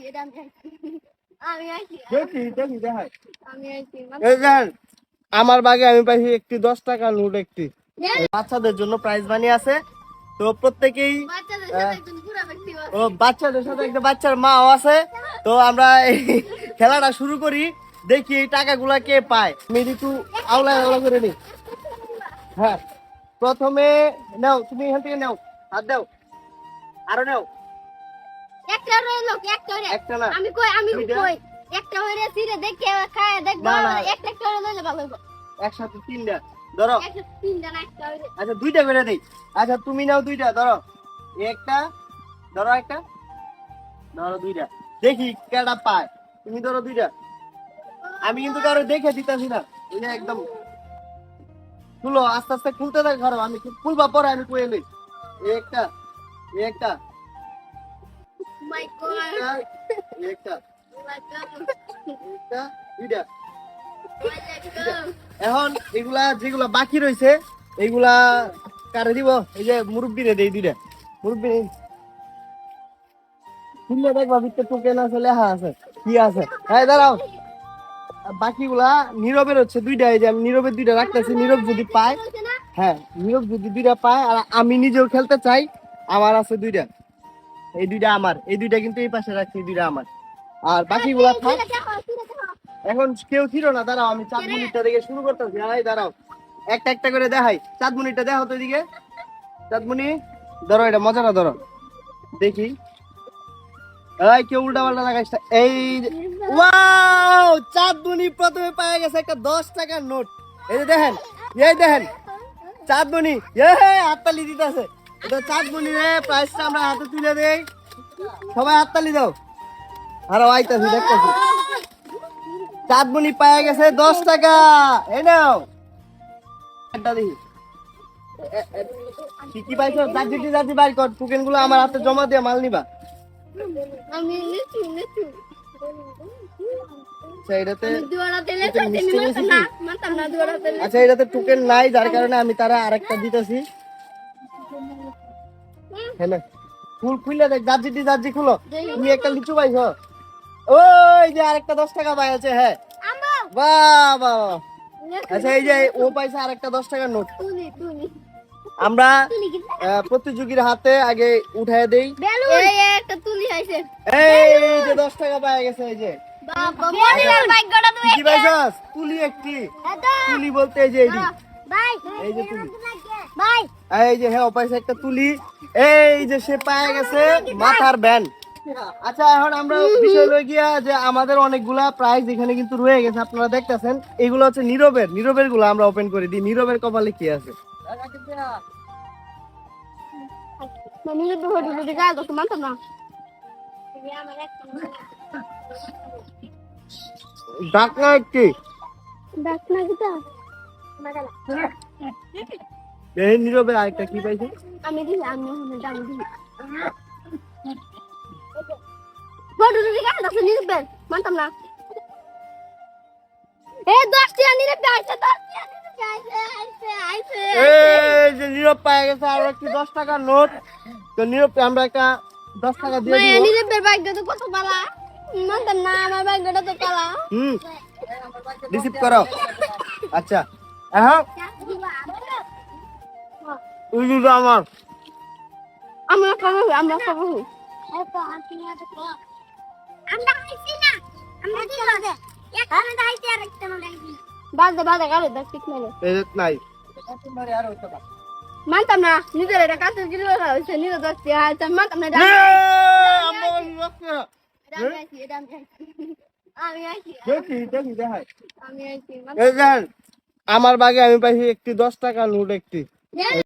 আইছি এটা আমি আইছি দেখি দেখি দেখাই। আমি আইছি এই দেখেন আমার বাগে আমি পাইছি একটি দশ টাকা নোট একটি। বাচ্চাদের জন্য প্রাইজ মানি আছে। তো প্রত্যেকেই। ও বাচ্চাদের সাথে একটা বাচ্চার মাও আছে। তো আমরা এই খেলাটা শুরু করি। দেখি এই টাকাগুলা কে পায়। আমি একটু আওলা আওলা করে নিই। হ্যাঁ প্রথমে নাও তুমি এখান থেকে নাও। হাত দাও। আরও নাও। একটা রইল একটা রে একটা না। আমি কই আমি? কই? একটা হইরে সিরে দেখে খায় দেখব। একটা একটা করে লইলে ভালো হইব। একসাথে তিনটা। ধরো। তিনটা না একটা হইরে। আচ্ছা দুইটা করে দেই। আচ্ছা তুমি নাও দুইটা ধরো। একটা ধরো একটা। ধরো দুইটা। দেখি কেটা পায়। তুমি ধরো দুইটা। আমি কিন্তু কারও দেখে দিতেছি না। এই একদম খুলো আস্তে আস্তে খুলতে থাক ধরো। আমি খুলবা পরে আমি কয়ে নেই। একটা একটা। মাই গড একটা, একটা দুইটা এখন এগুলা যেগুলা বাকি রয়েছে এইগুলা কারে দিব? এই যে মুরব্বীরে দেই দুইটা। মুরব্বী খুললে দেখবা ভিতরে টোকেন আছে লেখা আছে। কি আছে? হ্যাঁ দাঁড়াও। বাকিগুলা নীরবের হচ্ছে দুইটা এই যে আমি নীরবের দুইটা রাখতেছি। নীরব যদি পায় হ্যাঁ নীরব যদি দুইটা পায় আর আমি নিজেও খেলতে চাই আমার আছে দুইটা। এই দুইটা আমার এই দুইটা কিন্তু এই পাশে রাখছি এই দুইটা আমার। আর বাকিগুলা থাক। এখন কেউ ছিল না দাঁড়াও আমি চাঁদ মুনিরটা দেখে শুরু করতেছি। আয় দাঁড়াও। একটা একটা করে দেখাই। চাঁদ মুনিরটা দেখো তো এদিকে। চাঁদ মুনি ধরো এটা মজাটা ধরো। দেখি। এই কেউ উল্টা পাল্টা লাগাইস এই ওয়াও! চাঁদ মুনি প্রথমে পাওয়া গেছে একটা দশ টাকার নোট। এই যে দেখেন এই দেখেন। চাঁদ মুনি এ হাততালি দিতেছে। এটা চাঁদ মুনি রে প্রাইসটা আমরা হাতে তুলে দেই। সবাই হাততালি দাও। আরও আইতাছি দেখতেছি। চাঁদমণি গেছে দশ টাকা। এই নাও। একটা দেখি। এ- এ- কি কি পাইছো? বাইর কর। টোকেনগুলো আমার হাতে জমা দিয়ে মাল নিবা। আমি নিচু নিচু আচ্ছা এটাতে আমি দুয়ারা তেলে এটা আমি মিষ্টি মানতাম মিষ্টি? না মানতাম না দুয়ারা তেলে আচ্ছা এটাতে টোকেন নাই যার কারণে আমি তারা আরেকটা দিতেছি। হ্যাঁ ফুল খুললে দেখ জার্জি জার্জি খুলো। তুমি একটা লিচু পাইছো। ওই যে আরেকটা দশ টাকা পাই আছে হ্যাঁ। আমা বাহ। আচ্ছা এই যে ও পাইছে আরেকটা দশ টাকার নোট। আমরা প্রতিযোগীর হাতে আগে উঠায় দেই। এই এই একটা তুলি আইছে এই যে দশ টাকা পাওয়া গেছে এই যে। পাইছস? তুলি একটি। তুলি বলতে এই যে এই যে তুলি। বাই এই যে হ্যাঁ পাইছে একটা তুলি। এই যে সে পায়ে গেছে মাথার ব্যান্ড। আচ্ছা এখন আমরা বিষয় লই গিয়া যে আমাদের অনেকগুলা প্রাইজ এখানে কিন্তু রয়ে গেছে আপনারা দেখতেছেন। এগুলো হচ্ছে নীরবের নীরবেরগুলো আমরা ওপেন করে দিই। নীরবের কপালে কি আছে? ডাকনা একটি দেখ কিটা এই নীরবের আরেকটা কি পাইছে? আমি দিই আমি আমি দিই। বড় মানতাম না। এ 10 টি আনি রে আইছে 10 টি আনি রে আইছে আইছে আইছে। এই যে নীরব পায়ে গেছে আর একটি দশ টাকার নোট। তো নীরব আমরা একটা দশ টাকা দিয়ে মায়া দিব। নিরে বের ভাগ্য তো কত মানতাম না আমার ভাগ্যটা তো পালা। হুম রিসিভ করো। আচ্ছা এখন ওই দুটো আমার। আমরা খাব আমরা খাব। আমরা খাইছি না আমরা কি লাগে একটা না খাইছি আর একটা না খাইছি বাজে বাজে গালে দেখ ঠিক মেলে এই যে নাই। মানতাম না নিজের এটা কাছে নিজে হ্যাঁ মানতাম না আমি আমরা আমি দেখি দেখি দেখাই। এই আমার বাগে আমি পাইছি একটি দশ টাকা নোট একটি।